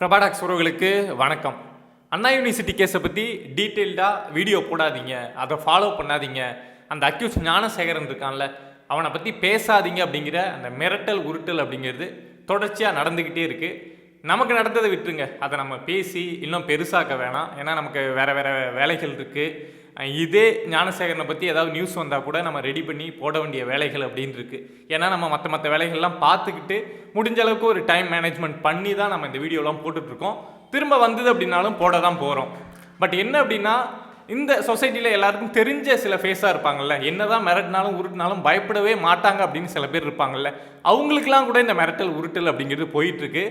பிரபாடாக்ஸ் உறவுகளுக்கு வணக்கம். அண்ணா யூனிவர்சிட்டி கேஸை பற்றி டீட்டெயில்டாக வீடியோ போடாதீங்க. அதை ஃபாலோ பண்ணாதீங்க. அந்த அக்யூஸ் ஞானசேகரன் இருக்கான்ல அவனை பற்றி பேசாதீங்க அப்படிங்கிற அந்த மிரட்டல் உருட்டல் அப்படிங்கிறது தொடர்ச்சியாக நடந்துக்கிட்டே இருக்குது நமக்கு நடந்ததை விட்டுருங்க. அதை நம்ம பேசி இன்னும் பெருசாக்க வேணாம். ஏன்னா நமக்கு வேறு வேறு வேலைகள் இருக்குது இதே ஞானசேகரனை பற்றி ஏதாவது நியூஸ் வந்தால் கூட நம்ம ரெடி பண்ணி போட வேண்டிய வேலைகள் அப்படின்னு இருக்குது ஏன்னா நம்ம மற்ற மற்ற வேலைகள்லாம் பார்த்துக்கிட்டு முடிஞ்ச அளவுக்கு ஒரு டைம் மேனேஜ்மெண்ட் பண்ணி தான் நம்ம இந்த வீடியோலாம் போட்டுட்ருக்கோம். திரும்ப வந்தது அப்படின்னாலும் போட தான் போகிறோம் பட் என்ன அப்படின்னா இந்த சொசைட்டியில் எல்லாருக்கும் தெரிஞ்ச சில ஃபேஸாக இருப்பாங்கல்ல. என்னதான் மிரட்டினாலும் உருட்டினாலும் பயப்படவே மாட்டாங்க அப்படின்னு சில பேர் இருப்பாங்கல்ல. அவங்களுக்குலாம் கூட இந்த மிரட்டல் உருட்டல் அப்படிங்கிறது போயிட்டுருக்கு.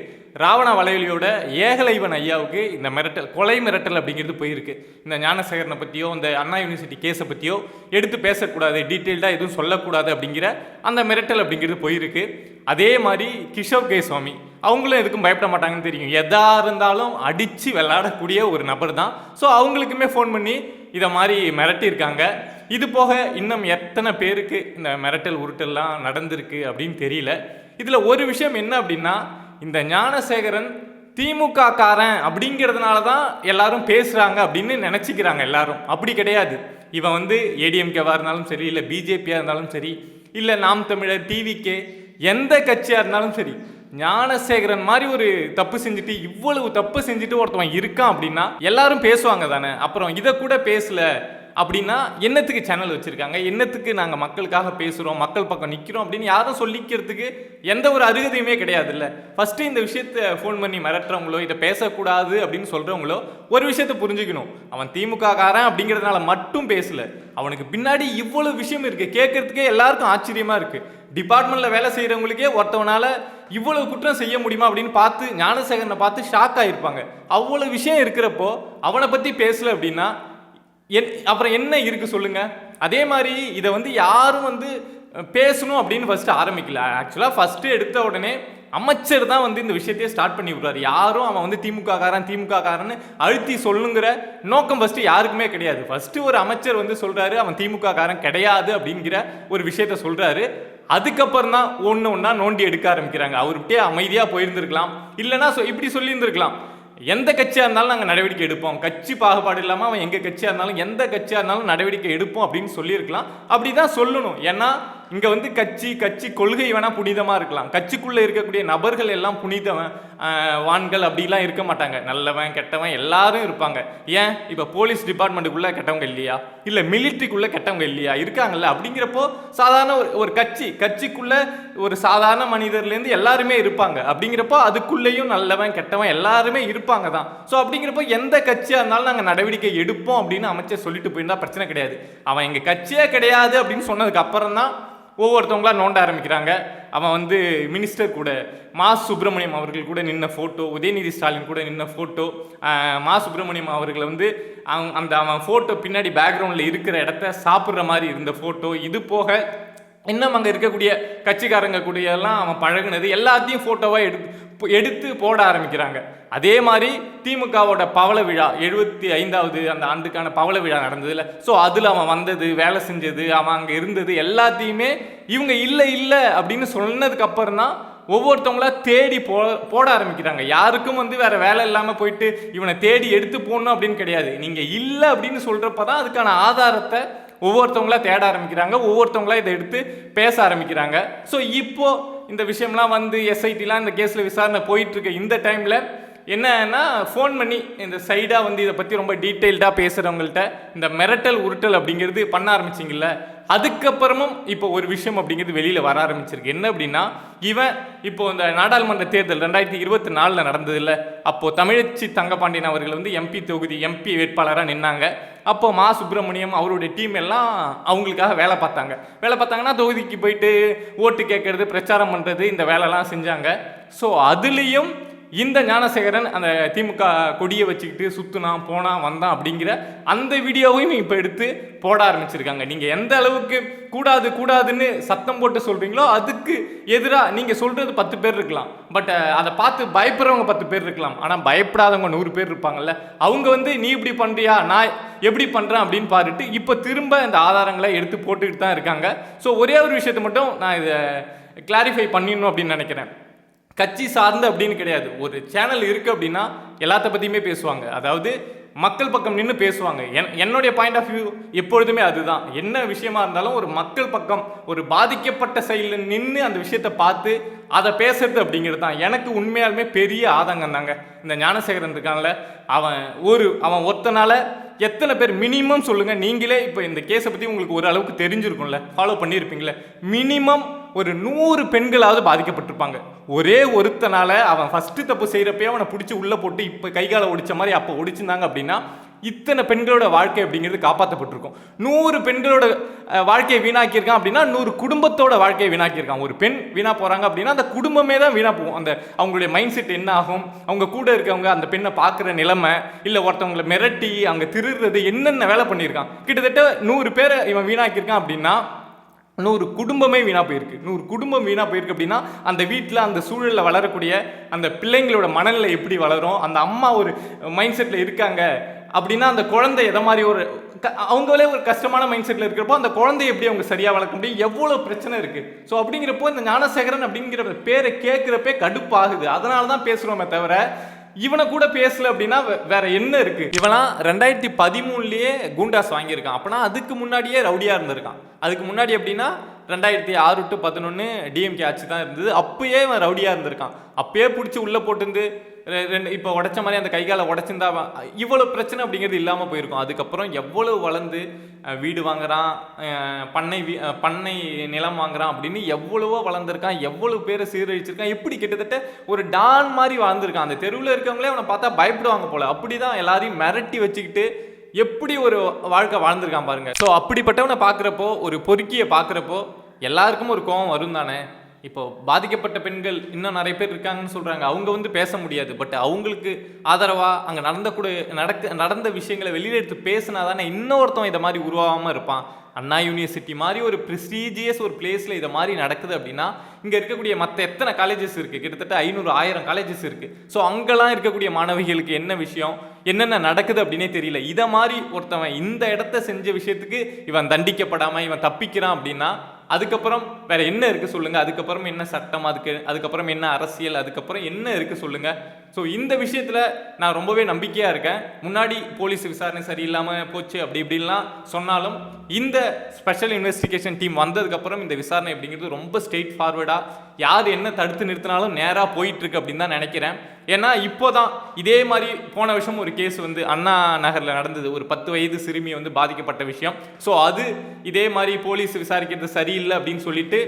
ராவண வளையலியோட ஏகலைவன் ஐயாவுக்கு இந்த மிரட்டல் கொலை மிரட்டல் அப்படிங்கிறது போயிருக்கு. இந்த ஞானசேகரனை பற்றியோ இந்த அண்ணா யூனிவர்சிட்டி கேஸை பற்றியோ எடுத்து பேசக்கூடாது டீட்டெயில்டாக எதுவும் சொல்லக்கூடாது அப்படிங்கிற அந்த மிரட்டல் அப்படிங்கிறது போயிருக்கு. அதே மாதிரி கிஷோர் கே சுவாமி அவங்களும் எதுக்கும் பயப்பட மாட்டாங்கன்னு தெரியும். எதா இருந்தாலும் அடித்து விளையாடக்கூடிய ஒரு நபர் தான். ஸோ அவங்களுக்குமே ஃபோன் பண்ணி இதை மாதிரி மிரட்டியிருக்காங்க. இது போக இன்னும் எத்தனை பேருக்கு இந்த மிரட்டல் உருட்டல்லாம் நடந்திருக்கு அப்படின்னு தெரியல. இதில் ஒரு விஷயம் என்ன அப்படின்னா இந்த ஞானசேகரன் திமுக காரன் அப்படிங்கிறதுனால தான் எல்லாரும் பேசுகிறாங்க அப்படின்னு நினச்சிக்கிறாங்க எல்லாரும். அப்படி கிடையாது. இவன் வந்து ஏடிஎம்கேவாக இருந்தாலும் சரி இல்லை பிஜேபியாக இருந்தாலும் சரி இல்லை நாம் தமிழர் டிவிகே எந்த கட்சியாக இருந்தாலும் சரி ஞானசேகரன் மாதிரி ஒரு தப்பு செஞ்சுட்டு இவ்வளவு தப்பு செஞ்சுட்டு ஒருத்தவன் இருக்கான் அப்படின்னா எல்லாரும் பேசுவாங்க தானே. அப்புறம் இதை கூட பேசல. அப்படின்னா என்னத்துக்கு சேனல் வச்சுருக்காங்க? என்னத்துக்கு நாங்கள் மக்களுக்காக பேசுகிறோம் மக்கள் பக்கம் நிற்கிறோம் அப்படின்னு யாரும் சொல்லிக்கிறதுக்கு எந்த ஒரு அருகதையுமே கிடையாது இல்லை ஃபஸ்ட்டு இந்த விஷயத்தை ஃபோன் பண்ணி மிரட்டுறவங்களோ இதை பேசக்கூடாது அப்படின்னு சொல்கிறவங்களோ ஒரு விஷயத்தை புரிஞ்சுக்கணும். அவன் திமுக காரன் அப்படிங்கிறதுனால மட்டும் பேசலை. அவனுக்கு பின்னாடி இவ்வளோ விஷயம் இருக்குது கேட்கறதுக்கே எல்லாருக்கும் ஆச்சரியமாக இருக்குது டிபார்ட்மெண்ட்டில் வேலை செய்கிறவங்களுக்கே ஒருத்தவனால் இவ்வளோ குற்றம் செய்ய முடியுமா அப்படின்னு பார்த்து ஞானசேகரனை பார்த்து ஷாக் ஆகிருப்பாங்க அவ்வளோ விஷயம் இருக்கிறப்போ அவனை பற்றி பேசலை அப்படின்னா என் அப்புறம் என்ன இருக்குது சொல்லுங்கள் அதே மாதிரி இதை வந்து யாரும் வந்து பேசணும் அப்படின்னு ஃபஸ்ட்டு ஆரம்பிக்கல. ஆக்சுவலாக ஃபஸ்ட்டு எடுத்த உடனே அமைச்சர் தான் வந்து இந்த விஷயத்தையே ஸ்டார்ட் பண்ணி விடுறாரு. யாரும் அவன் வந்து திமுக காரன் திமுக காரன்னு அழுத்தி சொல்லுங்கிற நோக்கம் ஃபஸ்ட்டு யாருக்குமே கிடையாது. ஃபஸ்ட்டு ஒரு அமைச்சர் வந்து சொல்கிறாரு அவன் திமுக காரன் கிடையாது அப்படிங்கிற ஒரு விஷயத்த சொல்கிறாரு அதுக்கப்புறம் தான் ஒன்று ஒன்றா நோண்டி எடுக்க ஆரம்பிக்கிறாங்க. அவர்கிட்டே அமைதியாக போயிருந்திருக்கலாம். இல்லைன்னா சொ- இப்படி சொல்லியிருந்திருக்கலாம். எந்த கட்சியாக இருந்தாலும் நாங்கள் நடவடிக்கை எடுப்போம். கட்சி பாகுபாடு இல்லாமல் அவன் எங்கள் கட்சியாக இருந்தாலும் எந்த கட்சியாக இருந்தாலும் நடவடிக்கை எடுப்போம் அப்படின்னு சொல்லியிருக்கலாம். அப்படி தான் சொல்லணும். ஏன்னா இங்கே வந்து கட்சி கட்சி கொள்கை வேணால் புனிதமாக இருக்கலாம். கட்சிக்குள்ளே இருக்கக்கூடிய நபர்கள் எல்லாம் புனிதவன் வான்கள் அப்படிலாம் இருக்க மாட்டாங்க. நல்லவன் கெட்டவன் எல்லாரும் இருப்பாங்க. ஏன்? இப்போ போலீஸ் டிபார்ட்மெண்ட்டுக்குள்ளே கெட்டவங்க இல்லையா? இல்லை மிலிட்ரிக்குள்ளே கெட்டவங்க இல்லையா? இருக்காங்கல்ல? அப்படிங்கிறப்போ சாதாரண ஒரு ஒரு கட்சி கட்சிக்குள்ளே ஒரு சாதாரண மனிதர்லேருந்து எல்லாருமே இருப்பாங்க. அப்படிங்கிறப்போ அதுக்குள்ளேயும் நல்லவன் கெட்டவன் எல்லாருமே இருப்பாங்க தான். ஸோ அப்படிங்கிறப்போ எந்த கட்சியாக இருந்தாலும் நாங்கள் நடவடிக்கை எடுப்போம் அப்படின்னு அமைச்சர் சொல்லிட்டு போயிருந்தா பிரச்சனை கிடையாது. அவன் எங்கள் கட்சியே கிடையாது அப்படின்னு சொன்னதுக்கு அப்புறம் தான் ஒவ்வொருத்தவங்களாம் நோண்ட ஆரம்பிக்கிறாங்க. அவன் வந்து மினிஸ்டர் கூட மா சுப்பிரமணியம் அவர்கள் கூட நின்ன ஃபோட்டோ உதயநிதி ஸ்டாலின் கூட நின்ன ஃபோட்டோ மா சுப்பிரமணியம் அவர்களை வந்து அவன் அந்த அவன் ஃபோட்டோ பின்னாடி பேக்ரவுண்டில் இருக்கிற இடத்த சாப்பிட்ற மாதிரி இருந்த ஃபோட்டோ இது போக இன்னும் அங்கே இருக்கக்கூடிய கட்சிக்காரங்க கூடயெல்லாம் அவன் பழகுனது எல்லாத்தையும் ஃபோட்டோவாக எடுத்து எடுத்து போட ஆரம்பிக்கிறாங்க. அதே மாதிரி திமுகவோட பவள விழா எழுபத்தி ஐந்தாவது அந்த ஆண்டுக்கான பவள விழா நடந்ததுல. ஸோ அதில் அவன் வந்தது வேலை செஞ்சது அவன் அங்கே இருந்தது எல்லாத்தையுமே இவங்க இல்லை இல்லை அப்படின்னு சொன்னதுக்கப்புறம் தான் ஒவ்வொருத்தவங்களா தேடி போ போட ஆரம்பிக்கிறாங்க. யாருக்கும் வந்து வேற வேலை இல்லாமல் போயிட்டு இவனை தேடி எடுத்து போடணும் அப்படின்னு கிடையாது. நீங்கள் இல்லை அப்படின்னு சொல்கிறப்ப தான் அதுக்கான ஆதாரத்தை ஒவ்வொருத்தவங்களா தேட ஆரம்பிக்கிறாங்க ஒவ்வொருத்தவங்களா இதை எடுத்து பேச ஆரம்பிக்கிறாங்க. ஸோ இப்போ இந்த விஷயம்லாம் வந்து எஸ்ஐடிலாம் இந்த கேஸில் விசாரணை போயிட்டுருக்கு. இந்த டைமில் என்னன்னா ஃபோன் பண்ணி இந்த சைடாக வந்து இதை பற்றி ரொம்ப டீட்டெயில்டாக பேசுகிறவங்கள்ட்ட இந்த மிரட்டல் உருட்டல் அப்படிங்கிறது பண்ண ஆரம்பிச்சிங்கல்ல? அதுக்கப்புறமும் இப்போ ஒரு விஷயம் அப்படிங்கிறது வெளியில் வர ஆரம்பிச்சிருக்கு. என்ன அப்படின்னா இவன் இப்போ இந்த நாடாளுமன்ற தேர்தல் ரெண்டாயிரத்தி இருபத்தி நாலில் நடந்ததில்ல அப்போ தமிழச்சி தங்கபாண்டியன் அவர்கள் வந்து எம்பி தொகுதி எம்பி வேட்பாளராக நின்னாங்க. அப்போ மா சுப்பிரமணியம் அவருடைய டீம் எல்லாம் அவங்களுக்காக வேலை பார்த்தாங்க. வேலை பார்த்தாங்கன்னா தொகுதிக்கு போயிட்டு ஓட்டு கேட்கறது பிரச்சாரம் பண்ணுறது இந்த வேலைலாம் செஞ்சாங்க. ஸோ அதுலேயும் இந்த ஞானசேகரன் அந்த திமுக கொடியை வச்சுக்கிட்டு சுற்றுனான் போனான் வந்தான் அப்படிங்கிற அந்த வீடியோவையும் இப்போ எடுத்து போட ஆரம்பிச்சிருக்காங்க. நீங்கள் எந்த அளவுக்கு கூடாது கூடாதுன்னு சத்தம் போட்டு சொல்கிறீங்களோ அதுக்கு எதிராக நீங்கள் சொல்கிறது பத்து பேர் இருக்கலாம். பட் அதை பார்த்து பயப்படுறவங்க பத்து பேர் இருக்கலாம். ஆனால் பயப்படாதவங்க நூறு பேர் இருப்பாங்கல்ல. அவங்க வந்து நீ இப்படி பண்ணுறியா நான் எப்படி பண்ணுறேன் அப்படின்னு பாருட்டு இப்போ திரும்ப இந்த ஆதாரங்களை எடுத்து போட்டுக்கிட்டு தான் இருக்காங்க. ஸோ ஒரே ஒரு விஷயத்தை மட்டும் நான் இதை கிளாரிஃபை பண்ணிடணும் அப்படின்னு நினைக்கிறேன். கட்சி சார்ந்து அப்படின்னு கிடையாது. ஒரு சேனல் இருக்குது அப்படின்னா எல்லாத்த பற்றியுமே பேசுவாங்க. அதாவது மக்கள் பக்கம் நின்று பேசுவாங்க. என் என்னுடைய பாயிண்ட் ஆஃப் வியூ எப்பொழுதுமே அதுதான். என்ன விஷயமா இருந்தாலும் ஒரு மக்கள் பக்கம் ஒரு பாதிக்கப்பட்ட சைடில் நின்று அந்த விஷயத்தை பார்த்து அதை பேசுறது அப்படிங்கிறது தான். எனக்கு உண்மையாலுமே பெரிய ஆதங்கம் தாங்க. இந்த ஞானசேகரன் இருக்கான்ல அவன் ஒரு அவன் ஒருத்தனால எத்தனை பேர் மினிமம் சொல்லுங்கள் நீங்களே இப்போ இந்த கேஸை பற்றி உங்களுக்கு ஒரு அளவுக்கு தெரிஞ்சிருக்கும்ல. ஃபாலோ பண்ணியிருப்பீங்களே. மினிமம் ஒரு நூறு பெண்களாவது பாதிக்கப்பட்டிருப்பாங்க. ஒரே ஒருத்தனால அவன் ஃபஸ்ட்டு தப்பு செய்கிறப்பே அவனை பிடிச்சி உள்ளே போட்டு இப்போ கைகால ஒடிச்ச மாதிரி அப்போ ஒடிச்சிருந்தாங்க அப்படின்னா இத்தனை பெண்களோட வாழ்க்கை அப்படிங்கிறது காப்பாற்றப்பட்டிருக்கும் நூறு பெண்களோட வாழ்க்கையை வீணாக்கியிருக்கான் அப்படின்னா நூறு குடும்பத்தோட வாழ்க்கையை வீணாக்கியிருக்கான். ஒரு பெண் வீணா போகிறாங்க அப்படின்னா அந்த குடும்பமே தான் வீணா போகும். அந்த அவங்களுடைய மைண்ட் செட் என்ன ஆகும்? அவங்க கூட இருக்கவங்க அந்த பெண்ணை பார்க்குற நிலைமை இல்லை ஒருத்தவங்களை மிரட்டி அங்கே திருடுறது என்னென்ன வேலை பண்ணியிருக்கான்? கிட்டத்தட்ட நூறு பேரை இவன் வீணாக்கியிருக்கான் அப்படின்னா நூறு குடும்பமே வீணாக போயிருக்கு. நூறு குடும்பம் வீணாக போயிருக்கு அப்படின்னா அந்த வீட்டில் அந்த சூழலில் வளரக்கூடிய அந்த பிள்ளைங்களோட மனநிலை எப்படி வளரும்? அந்த அம்மா ஒரு மைண்ட் செட்டில் இருக்காங்க அப்படின்னா அந்த குழந்தை எதை மாதிரி ஒரு க- அவங்களே ஒரு கஷ்டமான மைண்ட் செட்டில் இருக்கிறப்போ அந்த குழந்தைய எப்படி அவங்க சரியாக வளர்க்க முடியும்? எவ்வளோ பிரச்சனை இருக்குது ஸோ அப்படிங்கிறப்போ இந்த ஞானசேகரன் அப்படிங்கிற பேரை கேட்குறப்பே கடுப்பாகுது. அதனால தான் பேசுகிறோமே தவிர இவனை கூட பேசல அப்படின்னா வேற என்ன இருக்கு? இவெல்லாம் ரெண்டாயிரத்தி பதிமூணுலயே கூண்டாஸ் வாங்கியிருக்கான். அப்பனா அதுக்கு முன்னாடியே ரவுடியா இருந்திருக்கான். அதுக்கு முன்னாடி அப்படின்னா ரெண்டாயிரத்தி ஆறு டு பதினொன்று டிஎம்கே ஆட்சி தான் இருந்தது. அப்பயே இவன் ரவுடியா இருந்திருக்கான். அப்பயே பிடிச்சி உள்ள போட்டுருந்து ரெண்டு இப்போ உடச்ச மாதிரி அந்த கைகால உடச்சிருந்தா இவ்வளோ பிரச்சனை அப்படிங்கிறது இல்லாமல் போயிருக்கும். அதுக்கப்புறம் எவ்வளவு வளர்ந்து வீடு வாங்குறான் பண்ணை வீ- பண்ணை நிலம் வாங்குறான் அப்படின்னு எவ்வளவோ வளர்ந்துருக்கான் எவ்வளோ பேரை சீரழிச்சிருக்கான் எப்படி கிட்டத்தட்ட ஒரு டான் மாதிரி வாழ்ந்துருக்கான். அந்த தெருவில் இருக்கவங்களே அவனை பார்த்தா பயப்படுவாங்க போல. அப்படிதான் எல்லாரையும் மிரட்டி வச்சுக்கிட்டு எப்படி ஒரு வாழ்க்கை வாழ்ந்திருக்கான் பாருங்க. ஸோ அப்படிப்பட்டவனை பார்க்குறப்போ ஒரு பொறுக்கியை பார்க்குறப்போ எல்லாருக்கும் ஒரு கோவம் வரும் தானே இப்போ பாதிக்கப்பட்ட பெண்கள் இன்னும் நிறைய பேர் இருக்காங்கன்னு சொல்கிறாங்க அவங்க வந்து பேச முடியாது. பட் அவங்களுக்கு ஆதரவாக அங்கே நடந்த கூட நடக்க நடந்த விஷயங்களை வெளியில் எடுத்து பேசினா தானே இன்னொருத்தன் இதை மாதிரி உருவாகாமல் இருப்பான். அண்ணா யூனிவர்சிட்டி மாதிரி ஒரு ப்ரெஸ்டீஜியஸ் ஒரு பிளேஸில் இதை மாதிரி நடக்குது அப்படின்னா இங்கே இருக்கக்கூடிய மற்ற எத்தனை காலேஜஸ் இருக்குது கிட்டத்தட்ட ஐநூறு ஆயிரம் காலேஜஸ் இருக்குது ஸோ அங்கெல்லாம் இருக்கக்கூடிய மாணவிகளுக்கு என்ன விஷயம்? என்னென்ன நடக்குது அப்படின்னே தெரியல. இதை மாதிரி ஒருத்தவன் இந்த இடத்த செஞ்ச விஷயத்துக்கு இவன் தண்டிக்கப்படாமல் இவன் தப்பிக்கிறான் அப்படின்னா அதுக்கப்புறம் வேற என்ன இருக்கு சொல்லுங்க. அதுக்கப்புறம் என்ன சட்டம் அதுக்கு அதுக்கப்புறம் என்ன அரசியல் அதுக்கப்புறம் என்ன இருக்கு சொல்லுங்க. ஸோ இந்த விஷயத்தில் நான் ரொம்பவே நம்பிக்கையாக இருக்கேன். முன்னாடி போலீஸ் விசாரணை சரியில்லாமல் போச்சு அப்படி இப்படின்லாம் சொன்னாலும் இந்த ஸ்பெஷல் இன்வெஸ்டிகேஷன் டீம் வந்ததுக்கப்புறம் இந்த விசாரணை அப்படிங்கிறது ரொம்ப ஸ்ட்ரெயிட் ஃபார்வர்டாக யார் என்ன தடுத்து நிறுத்தினாலும் நேராக போயிட்டுருக்கு அப்படின்னு தான் நினைக்கிறேன். ஏன்னா இப்போதான் இதே மாதிரி போன வருஷம் ஒரு கேஸ் வந்து அண்ணா நகரில் நடந்தது. ஒரு பத்து வயது சிறுமி வந்து பாதிக்கப்பட்ட விஷயம். ஸோ அது இதே மாதிரி போலீஸ் விசாரிக்கிறது சரியில்லை அப்படின்னு சொல்லிட்டு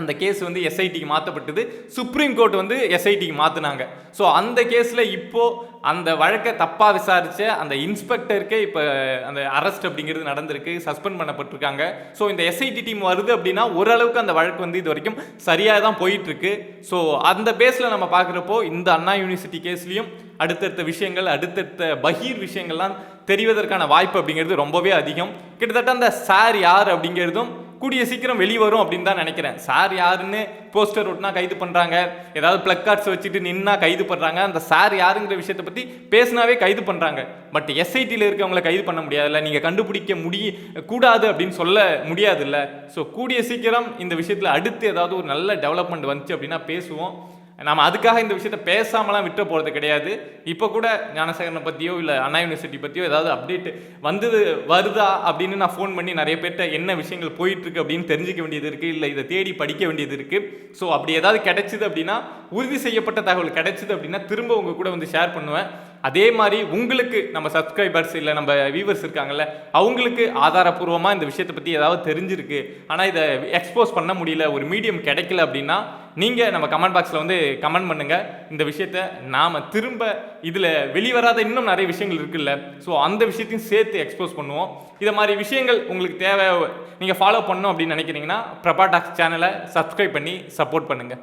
அந்த கேஸ் வந்து எஸ்ஐடிக்கு மாற்றப்பட்டது சுப்ரீம் கோர்ட் வந்து எஸ்ஐடிக்கு மாற்றினாங்க ஸோ அந்த கேஸில் இப்போது அந்த வழக்கை தப்பாக விசாரித்த அந்த இன்ஸ்பெக்டருக்கே இப்போ அந்த அரெஸ்ட் அப்படிங்கிறது நடந்திருக்கு. சஸ்பெண்ட் பண்ணப்பட்டிருக்காங்க. ஸோ இந்த எஸ்ஐடி டீம் வருது அப்படின்னா ஓரளவுக்கு அந்த வழக்கு வந்து இது வரைக்கும் சரியாக தான் போயிட்டுருக்கு. ஸோ அந்த பேஸில் நம்ம பார்க்குறப்போ இந்த அண்ணா யூனிவர்சிட்டி கேஸ்லேயும் அடுத்தடுத்த விஷயங்கள் அடுத்தடுத்த பகீர் விஷயங்கள்லாம் தெரிவதற்கான வாய்ப்பு அப்படிங்கிறது ரொம்பவே அதிகம். கிட்டத்தட்ட அந்த சார் யார் அப்படிங்கிறதும் கூடிய சீக்கிரம் வெளிவரும் அப்படின்னு தான் நினைக்கிறேன். சார் யாருன்னு போஸ்டர் ஒட்டினா கைது பண்ணுறாங்க ஏதாவது பிளக் கார்ட்ஸ் வச்சுட்டு நின்னா கைது பண்ணுறாங்க அந்த சார் யாருங்கிற விஷயத்தை பற்றி பேசினாவே கைது பண்ணுறாங்க பட் எஸ்ஐடியில் இருக்கவங்கள கைது பண்ண முடியாதுல்ல. நீங்கள் கண்டுபிடிக்க முடிய கூடாது அப்படின்னு சொல்ல முடியாதுல்ல. ஸோ கூடிய சீக்கிரம் இந்த விஷயத்தில் அடுத்து ஏதாவது ஒரு நல்ல டெவலப்மெண்ட் வந்துச்சு அப்படின்னா பேசுவோம். நம்ம அதுக்காக இந்த விஷயத்த பேசாமலாம் விட்டு போகிறது கிடையாது. இப்போ கூட ஞானசேகரனை பற்றியோ இல்லை அண்ணா யூனிவர்சிட்டி பற்றியோ ஏதாவது அப்டேட் வந்தது வருதா அப்படின்னு நான் ஃபோன் பண்ணி நிறைய பேர்கிட்ட என்ன விஷயங்கள் போயிட்டுருக்கு அப்படின்னு தெரிஞ்சுக்க வேண்டியது இருக்குது இல்லை இதை தேடி படிக்க வேண்டியது இருக்குது ஸோ அப்படி ஏதாவது கிடைச்சிது அப்படின்னா உறுதி செய்யப்பட்ட தகவல் கிடைச்சிது அப்படின்னா திரும்ப உங்கள் கூட வந்து ஷேர் பண்ணுவேன். அதே மாதிரி உங்களுக்கு நம்ம சப்ஸ்கிரைபர்ஸ் இல்லை நம்ம வியூவர்ஸ் இருக்காங்கல்ல அவங்களுக்கு ஆதாரப்பூர்வமாக இந்த விஷயத்தை பற்றி ஏதாவது தெரிஞ்சிருக்கு. ஆனால் இதை எக்ஸ்போஸ் பண்ண முடியல ஒரு மீடியம் கிடைக்கல அப்படின்னா நீங்கள் நம்ம கமெண்ட் பாக்ஸில் வந்து கமெண்ட் பண்ணுங்கள் இந்த விஷயத்த நாம் திரும்ப இதில் வெளிவராத இன்னும் நிறைய விஷயங்கள் இருக்குல்ல. ஸோ அந்த விஷயத்தையும் சேர்த்து எக்ஸ்போஸ் பண்ணுவோம். இதை மாதிரி விஷயங்கள் உங்களுக்கு தேவை நீங்கள் ஃபாலோ பண்ணணும் அப்படின்னு நினைக்கிறீங்கன்னா பிரபா டாக்ஸ் சேனலை சப்ஸ்கிரைப் பண்ணி சப்போர்ட் பண்ணுங்கள்